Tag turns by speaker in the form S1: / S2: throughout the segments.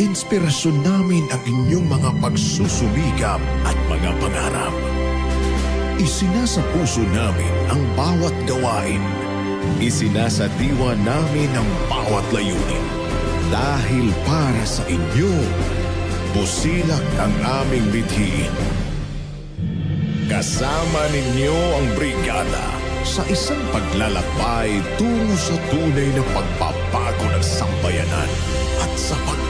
S1: inspirasyon namin ang inyong mga pagsusumikap at mga pangarap. Isinasa puso namin ang bawat gawain. Isinasa diwa namin ang bawat layunin. Dahil para sa inyo, busilak ang aming bithiin. Kasama ninyo ang brigada sa isang paglalakbay tungo sa tunay na pagbabago ng sambayanan at sa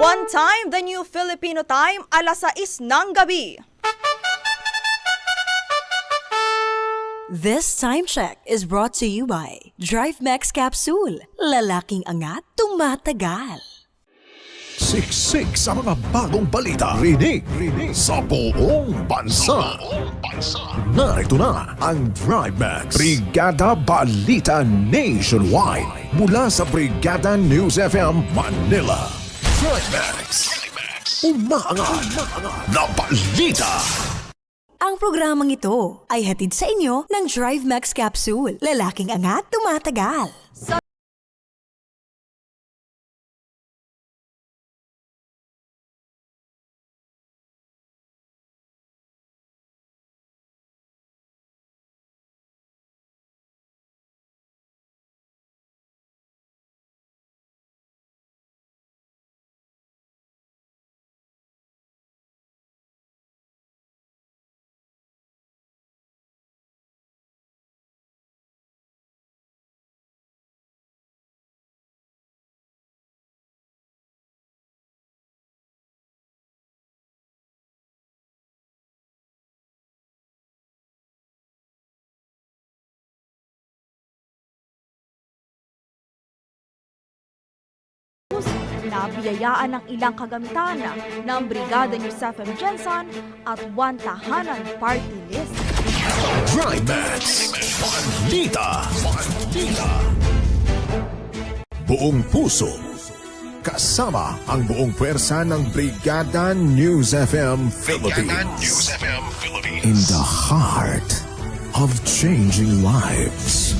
S2: One time, the new Filipino time, alas 6 ng gabi.
S3: This time check is brought to you by Drive Max Capsule. Lalaking angat, tumatagal.
S1: Siksik sa mga bagong balita. Rinig, rinig sa buong bansa. Narito na ang Drive Max. Brigada Balita Nationwide. Mula sa Brigada News FM Manila. Drive Max. Umaangat na balita.
S3: Ang programang ito ay hatid sa inyo ng Drive Max Capsule. Lalaking angat, tumatagal.
S2: Nabiyayaan ng ilang kagamitan ng Brigada News FM Jensen at One Tahanan Party List.
S1: Drive Max. Balita. Balita. Buong puso. Kasama ang buong pwersa ng Brigada News FM Philippines.
S4: FM Philippines.
S1: In the heart of changing lives.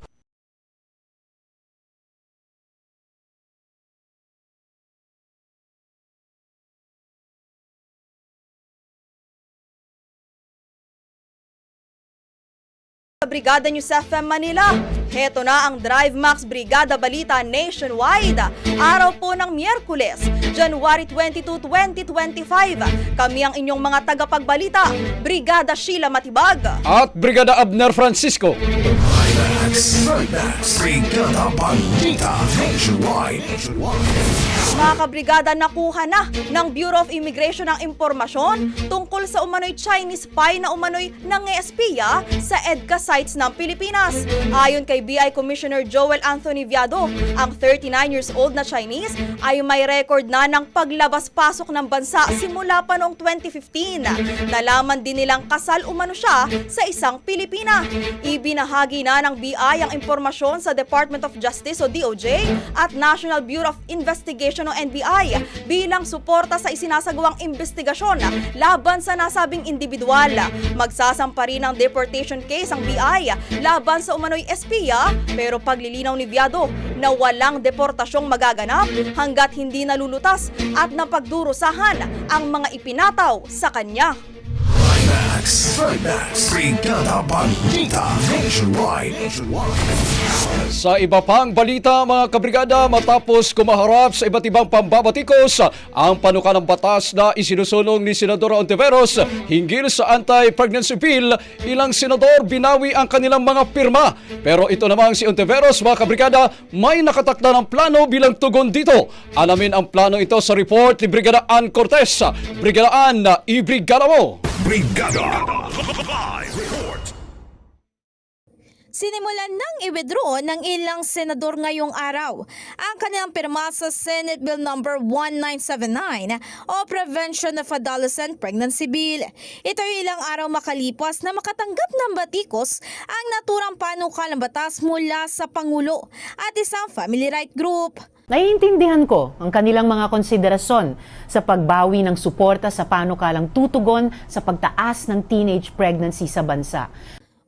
S2: Brigada News FM Manila, heto na ang Drive Max Brigada Balita Nationwide. Araw po ng Miyerkules, January 22, 2025. Kami ang inyong mga tagapagbalita, Brigada Sheila Matibag.
S5: At Brigada Abner Francisco.
S1: Max. Drive Max. Brigada Balita Nationwide.
S2: Mga kabrigada nakuha na ng Bureau of Immigration ang impormasyon tungkol sa umano'y Chinese spy na umano'y nangeespiya sa EDCA sites ng Pilipinas. Ayon kay BI Commissioner Joel Anthony Viado, ang 39 years old na Chinese ay may record na ng paglabas-pasok ng bansa simula pa noong 2015. Nalaman din nilang kasal umano siya sa isang Pilipina. Ibinahagi na ng BI ang impormasyon sa Department of Justice o DOJ at National Bureau of Investigation o NBI bilang suporta sa isinasagawang investigasyon laban sa nasabing individual. Magsasampa rin ng deportation case ang BI laban sa umano'y espiya pero paglilinaw ni Viado na walang deportasyong magaganap hanggat hindi nalulutas at napagdurusahan ang mga ipinataw sa kanya.
S1: Max, Max, Brigada Balita Nationwide.
S5: Sa iba pang balita mga kabrigada matapos kumaharap sa iba't ibang pambabatikos ang panukalang batas na isinusulong ni Senador Ontiveros hinggil sa anti-pregnancy bill, ilang senador binawi ang kanilang mga pirma. Pero ito namang si Ontiveros mga kabrigada may nakatakda ng plano bilang tugon dito. Alamin ang plano ito sa report ni Brigada Ann Cortez. Brigada Ann, ibrigada mo!
S4: Brigada Live Report.
S6: Sinimulan ng i-withdraw ng ilang senador ngayong araw ang kanilang pirma sa Senate Bill number 1979 o Prevention of Adolescent Pregnancy Bill. Ito ay ilang araw makalipas na makatanggap ng batikos ang naturang panukalang batas mula sa Pangulo at isang family right group.
S7: Naiintindihan ko ang kanilang mga konsiderasyon sa pagbawi ng suporta sa panukalang tutugon sa pagtaas ng teenage pregnancy sa bansa.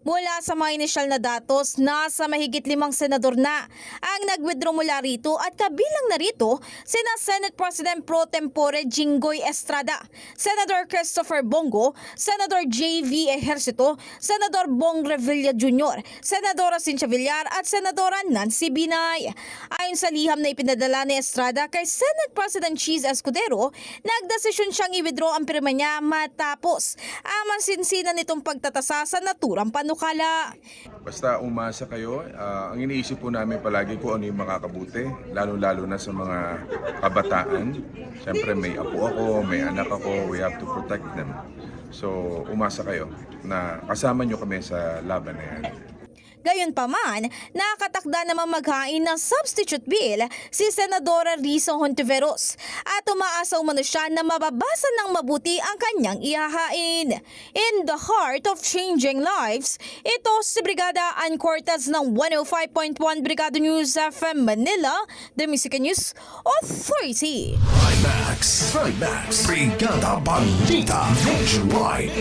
S6: Mula sa mga inisyal na datos, nasa mahigit limang senador na ang nag-withdraw mula rito at kabilang na rito sina Senate President Pro Tempore Jinggoy Estrada, Senator Christopher Bongo, Senator J.V. Ejercito, Senador Bong Revilla Jr., Senadora Cynthia Villar at Senadora Nancy Binay. Ayon sa liham na ipinadala ni Estrada kay Senate President Cheese Escudero, nagdesisyon siyang i-withdraw ang pirma niya matapos ang mansinsinan nitong pagtatasa sa naturang panukala.
S8: Basta umasa kayo, ah, ang iniisip po namin palagi kung ano yung makakabuti, lalo-lalo na sa mga kabataan. Siyempre may apo ako, may anak ako, we have to protect them. So umasa kayo na kasama nyo kami sa laban na yan.
S6: Gayunpaman, nakatakda naman maghain ng substitute bill si Senadora Risa Hontiveros at umaasa umano siya na mababasa ng mabuti ang kanyang ihahain. In the heart of changing lives, ito si Brigada Ann Cortez ng 105.1 Brigada News FM Manila, The Music News Authority.
S1: Max, Max, Brigada Balita Nationwide.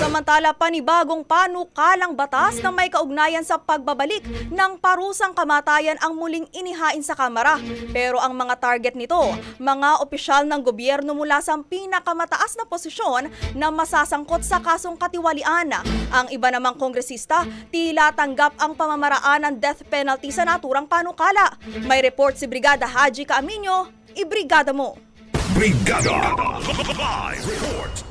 S2: Samantala, panibagong panukalang batas na may kaugnayan sa pagbabalik ng parusang kamatayan ang muling inihain sa Kamara. Pero ang mga target nito, mga opisyal ng gobyerno mula sa pinakamataas na posisyon na masasangkot sa kasong katiwalian. Ang iba namang kongresista, tila tanggap ang pamamaraan ng death penalty sa naturang panukala. May report si Brigada Haji Caaminyo, ibrigada mo.
S4: Brigada Live Report.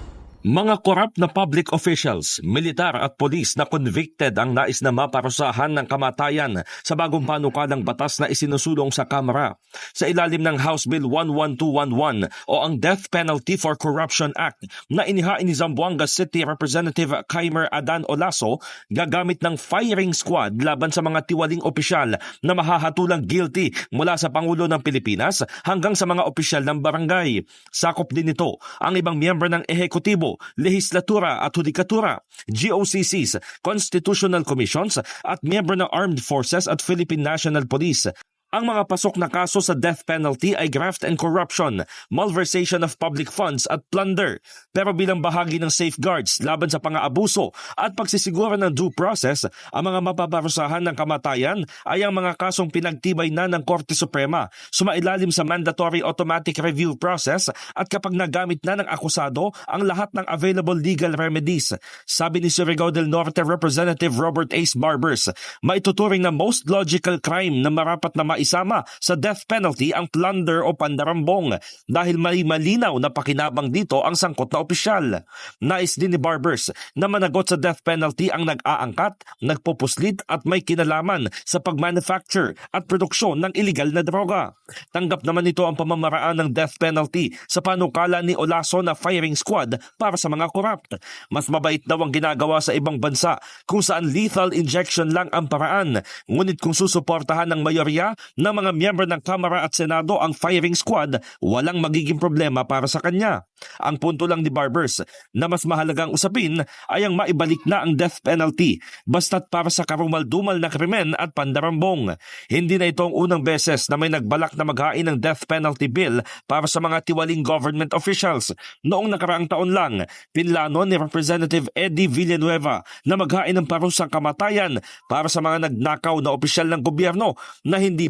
S9: Mga korap na public officials, militar at polis na convicted ang nais na maparusahan ng kamatayan sa bagong panukalang batas na isinusulong sa Kamara. Sa ilalim ng House Bill 11211 o ang Death Penalty for Corruption Act na inihain ni Zamboanga City Representative Kaimer Adan Olaso, gagamit ng firing squad laban sa mga tiwaling opisyal na mahahatulang guilty mula sa Pangulo ng Pilipinas hanggang sa mga opisyal ng barangay. Sakop din ito ang ibang miyembro ng ehekutibo lehislatura at hudikatura, GOCCs, constitutional commissions at miyembro ng Armed Forces at Philippine National Police. Ang mga pasok na kaso sa death penalty ay graft and corruption, malversation of public funds at plunder. Pero bilang bahagi ng safeguards laban sa pang-aabuso at pagsisiguro ng due process, ang mga mapaparusahan ng kamatayan ay ang mga kasong pinagtibay na ng Korte Suprema, sumailalim sa mandatory automatic review process at kapag nagamit na ng akusado ang lahat ng available legal remedies. Sabi ni Surigao del Norte Representative Robert Ace Barbers, maituturing na most logical crime na marapat na maisama sa death penalty ang plunder o pandarambong dahil may malinaw na pakinabang dito ang sangkot na opisyal. Nais din ni Barbers na managot sa death penalty ang nag-aangkat, nagpupuslit at may kinalaman sa pag-manufacture at produksyon ng illegal na droga. Tanggap naman nito ang pamamaraan ng death penalty sa panukala ni Olaso na firing squad para sa mga corrupt. Mas mabait daw ang ginagawa sa ibang bansa kung saan lethal injection lang ang paraan. Ngunit kung susuportahan ng mayorya ng mga miyembro ng Kamara at Senado ang firing squad, walang magiging problema para sa kanya. Ang punto lang ni Barbers na mas mahalagang usapin ay ang maibalik na ang death penalty basta't para sa karumal-dumal na krimen at pandarambong. Hindi na ito ang unang beses na may nagbalak na maghain ng death penalty bill para sa mga tiwaling government officials. Noong nakaraang taon lang, pinlano ni Representative Eddie Villanueva na maghain ng parusang kamatayan para sa mga nagnakaw na opisyal ng gobyerno na hindi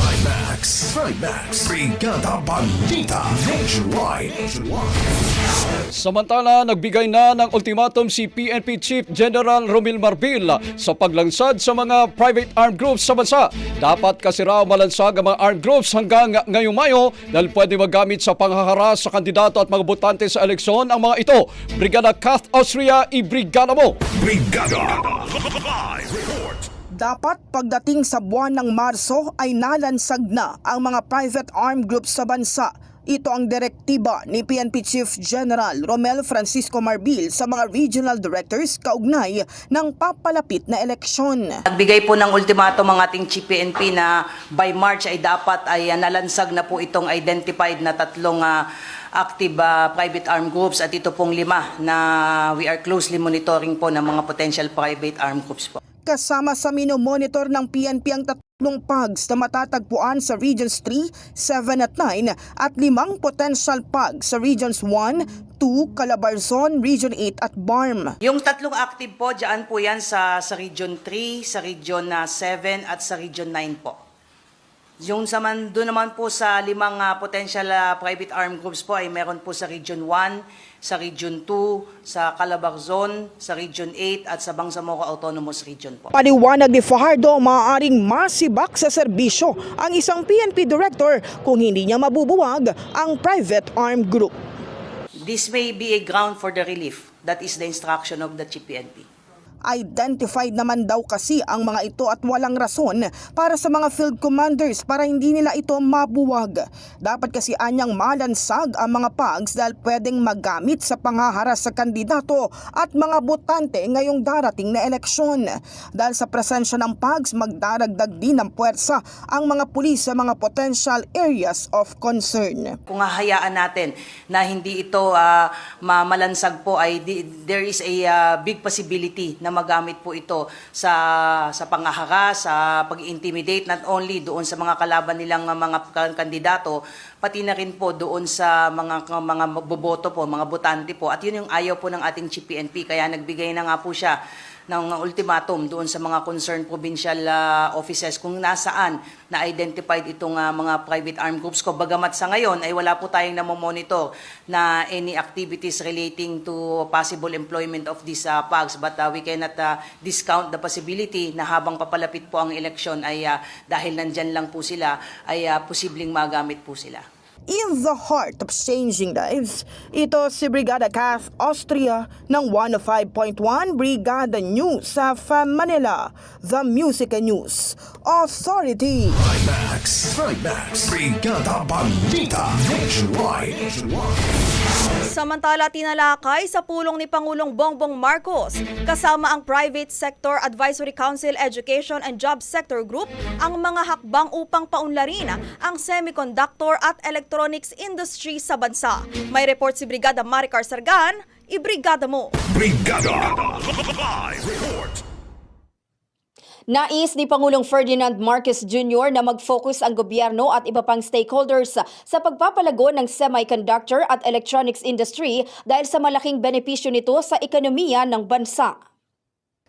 S1: Trimax, Trimax, Brigada Balita Nationwide.
S5: Samantala, nagbigay na ng ultimatum si PNP Chief General Romil Marbil sa paglansad sa mga private armed groups sa bansa. Dapat kasi raw malansag ang mga armed groups hanggang ngayong Mayo dahil pwede magamit sa panghaharas sa kandidato at mga botante sa eleksyon ang mga ito. Brigada Kath Austria, i-brigada mo!
S4: Brigada Live.
S10: Dapat pagdating sa buwan ng Marso ay nalansag na ang mga private armed groups sa bansa. Ito ang direktiba ni PNP Chief General Romel Francisco Marbil sa mga regional directors kaugnay ng papalapit na eleksyon.
S11: Nagbigay po ng ultimatum ang ating Chief PNP na by March ay dapat ay ah, nalansag na po itong identified na tatlong ah, active ah, private armed groups at ito pong lima na we are closely monitoring po ng mga potential private armed groups po.
S10: Kasama sa minomonitor ng PNP ang tatlong PAGs na matatagpuan sa Regions 3, 7 at 9 at limang potential PAGs sa Regions 1, 2, Calabarzon, Region 8 at BARM.
S11: Yung tatlong active po, dyan po yan sa, sa Region 3, sa Region ah, 7 at sa Region 9 po. Yung sa man, doon naman po sa limang ah, potential ah, private armed groups po ay meron po sa Region 1, sa Region 2, sa Calabarzon, sa Region 8 at sa Bangsamoro Autonomous Region po.
S10: Paliwanag ni Fajardo maaaring masibak sa serbisyo ang isang PNP director kung hindi niya mabubuwag ang private armed group.
S11: This may be a ground for the relief. That is the instruction of the Chief PNP.
S10: Identified naman daw kasi ang mga ito at walang rason para sa mga field commanders para hindi nila ito mabuwag. Dapat kasi anyang malansag ang mga PAGs dahil pwedeng magamit sa panghaharas sa kandidato at mga botante ngayong darating na eleksyon. Dahil sa presensya ng PAGs, magdaragdag din ng puwersa ang mga pulis sa mga potential areas of concern.
S11: Kung hahayaan natin na hindi ito ah, mamalansag po ay di- there is a ah, big possibility na magamit po ito sa sa pangahara, sa pag-intimidate not only doon sa mga kalaban nilang mga kan- kandidato pati na rin po doon sa mga mga boboto po, mga botante po. At yun yung ayaw po ng ating Chief PNP kaya nagbigay na nga po siya ng ultimatum doon sa mga concerned provincial ah, offices kung nasaan na identified itong ah, mga private armed groups ko. Bagamat sa ngayon ay wala po tayong namomonitor na any activities relating to possible employment of these ah, PAGs but ah, we cannot ah, discount the possibility na habang papalapit po ang eleksyon ay ah, dahil nandyan lang po sila ay ah, posibleng magamit po sila.
S10: In the heart of changing lives, ito si Brigada Kath Austria ng 105.1 Brigada News sa Manila, The Music and News Authority.
S1: Trimax, Trimax, Brigada Balita Nationwide.
S2: Samantala, tinalakay sa pulong ni Pangulong Bongbong Marcos kasama ang Private Sector Advisory Council Education and Job Sector Group ang mga hakbang upang paunlarin ang semiconductor at electronics industry sa bansa. May report si Brigada Maricar Sargan, ibrigada mo!
S4: Brigada Live Report.
S12: Nais ni Pangulong Ferdinand Marcos Jr. na mag-focus ang gobyerno at iba pang stakeholders sa pagpapalago ng semiconductor at electronics industry dahil sa malaking benepisyo nito sa ekonomiya ng bansa.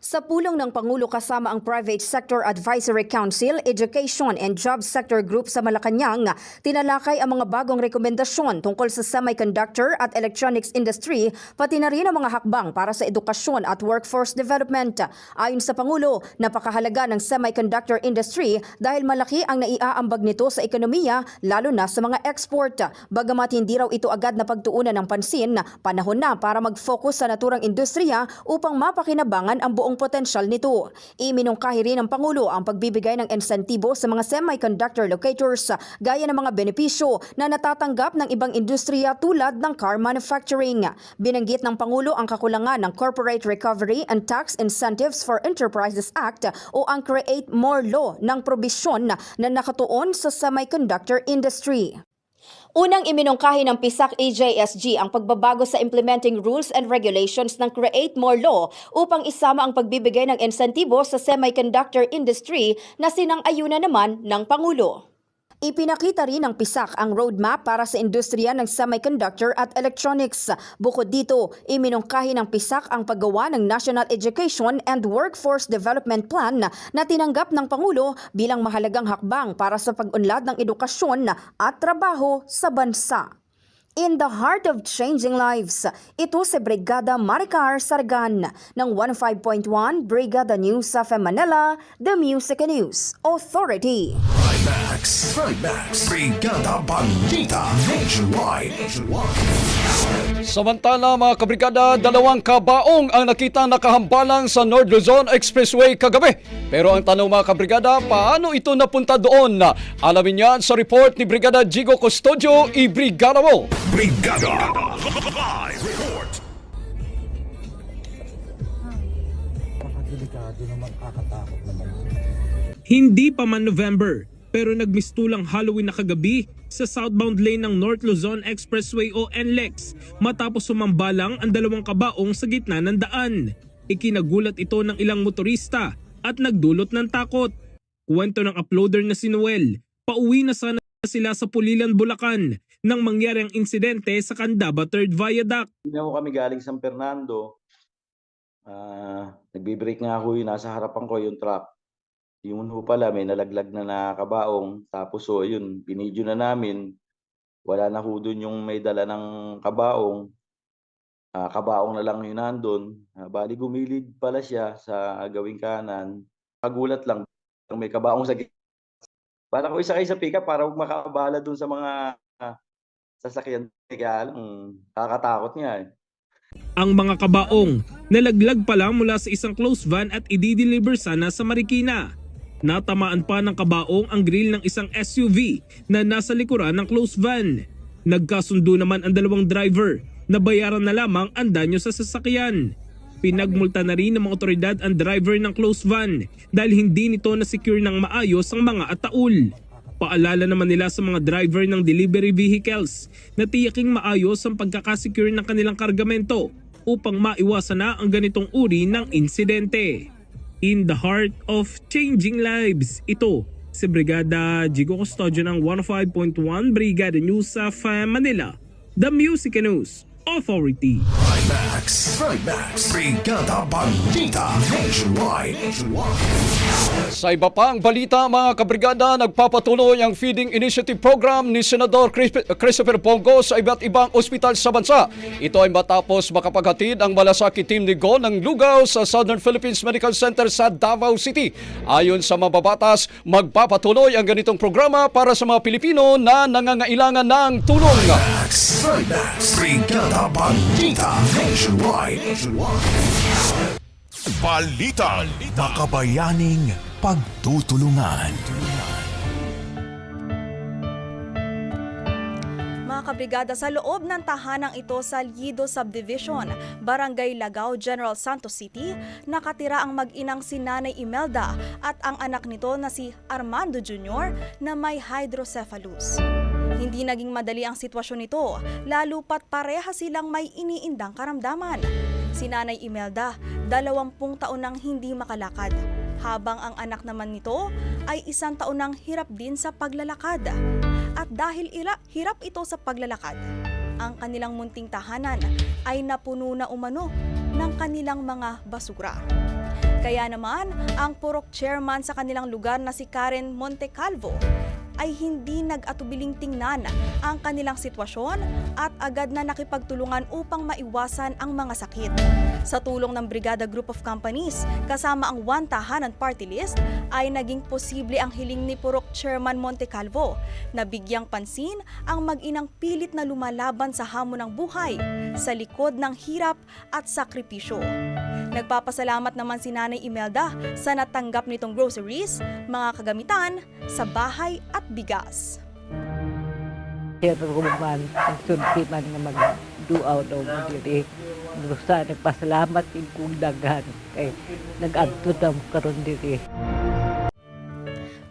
S12: Sa pulong ng Pangulo kasama ang Private Sector Advisory Council, Education and Job Sector Group sa Malacanang, tinalakay ang mga bagong rekomendasyon tungkol sa semiconductor at electronics industry, pati na rin ang mga hakbang para sa edukasyon at workforce development. Ayon sa Pangulo, napakahalaga ng semiconductor industry dahil malaki ang naiaambag nito sa ekonomiya, lalo na sa mga export. Bagamat hindi raw ito agad na pagtuunan ng pansin, panahon na para mag-focus sa naturang industriya upang mapakinabangan ang buong buong potensyal nito. Iminungkahi rin ng Pangulo ang pagbibigay ng insentibo sa mga semiconductor locators gaya ng mga benepisyo na natatanggap ng ibang industriya tulad ng car manufacturing. Binanggit ng Pangulo ang kakulangan ng Corporate Recovery and Tax Incentives for Enterprises Act o ang Create More Law ng probisyon na nakatuon sa semiconductor industry. Unang iminungkahi ng PISAC AJSG ang pagbabago sa implementing rules and regulations ng Create More Law upang isama ang pagbibigay ng insentibo sa semiconductor industry na sinang-ayunan naman ng Pangulo. Ipinakita rin ng PISAC ang roadmap para sa industriya ng semiconductor at electronics. Bukod dito, iminungkahi ng PISAC ang paggawa ng National Education and Workforce Development Plan na tinanggap ng Pangulo bilang mahalagang hakbang para sa pag-unlad ng edukasyon at trabaho sa bansa. In the heart of changing lives, ito si Brigada Maricar Sargan ng 15.1 Brigada News of Manila, The Music News Authority.
S1: Trimax, Trimax, Brigada Balita Nationwide.
S5: Samantala mga kabrigada, dalawang kabaong ang nakita nakahambalang sa North Luzon Expressway kagabi. Pero ang tanong mga kabrigada, paano ito napunta doon? Alamin yan sa report ni Brigada Jigo Custodio, i-brigada mo!
S4: Brigada Live Report.
S13: Hindi pa man November, pero nagmistulang Halloween na kagabi sa southbound lane ng North Luzon Expressway o NLEX matapos sumambalang ang dalawang kabaong sa gitna ng daan. Ikinagulat ito ng ilang motorista at nagdulot ng takot. Kwento ng uploader na si Noel, pauwi na sana sila sa Pulilan, Bulacan nang mangyari ang insidente sa Candaba Third Viaduct.
S14: Hindi kami galing San Fernando. Ah, nagbi-break nga ako yun, nasa harapan ko yung truck. Yung ho pala, may nalaglag na nakabaong. Tapos so, yun, binidyo na namin. Wala na ho dun yung may dala ng kabaong. Ah, kabaong na lang yun nandun. Ah, bali gumilid pala siya sa gawing kanan. Kagulat lang, may kabaong sa gitna. Para ko isakay sa pickup para makabala dun sa mga ah, sasakyan. Kaya lang, kakatakot nga eh.
S13: Ang mga kabaong nalaglag pa lang mula sa isang closed van at i-deliver sana sa Marikina. Natamaan pa ng kabaong ang grill ng isang SUV na nasa likuran ng closed van. Nagkasundo naman ang dalawang driver na bayaran na lamang ang danyo sa sasakyan. Pinagmulta na rin ng mga otoridad ang driver ng closed van dahil hindi nito na-secure ng maayos ang mga ataul. Paalala naman nila sa mga driver ng delivery vehicles na tiyaking maayos ang pagkakasecure ng kanilang kargamento upang maiwasan na ang ganitong uri ng insidente. In the heart of changing lives, ito si Brigada Jigo Custodio ng 105.1 Brigada News uh, Manila, The Music News Authority.
S1: Trimax, Trimax, Brigada Balita Nationwide.
S5: Sa iba pang balita mga kabrigada, nagpapatuloy ang feeding initiative program ni Senador Chris- Christopher Bongo sa iba't ibang ospital sa bansa. Ito ay matapos makapaghatid ang malasaki team ni Go ng lugaw sa Southern Philippines Medical Center sa Davao City. Ayon sa mababatas, magpapatuloy ang ganitong programa para sa mga Pilipino na nangangailangan ng tulong.
S1: Trimax, Trimax, Brigada Balita Nationwide. Balita. Makabayaning pagtutulungan.
S2: Mga kabrigada, sa loob ng tahanang ito sa Lido Subdivision, Barangay Lagao, General Santos City, nakatira ang mag-inang si Nanay Imelda at ang anak nito na si Armando Jr. na may hydrocephalus. Hindi naging madali ang sitwasyon nito, lalo pat pareha silang may iniindang karamdaman. Si Nanay Imelda, dalawampung taon nang hindi makalakad, habang ang anak naman nito ay isang taon nang hirap din sa paglalakad. At dahil ira, hirap ito sa paglalakad, ang kanilang munting tahanan ay napuno na umano ng kanilang mga basura. Kaya naman, ang purok chairman sa kanilang lugar na si Karen Montecalvo ay hindi nag-atubiling tingnan ang kanilang sitwasyon at agad na nakipagtulungan upang maiwasan ang mga sakit. Sa tulong ng Brigada Group of Companies, kasama ang One Tahanan Party List, ay naging posible ang hiling ni Purok Chairman Montecalvo na bigyang pansin ang mag-inang pilit na lumalaban sa hamon ng buhay sa likod ng hirap at sakripisyo. Nagpapasalamat naman si Nanay Imelda sa natanggap nitong groceries, mga kagamitan sa bahay at bigas.
S15: Pero man, ang sulti man nga mag-duaw daw mo diri. Gusto nagpasalamat din kong daghan kay nag-adto daw karon diri.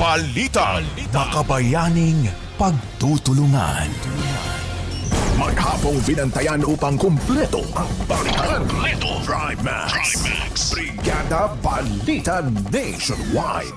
S4: Balita. Makabayaning pagtutulungan. Maghapong binantayan upang kumpleto ang balitan. Drive Max. Brigada Balita Nationwide.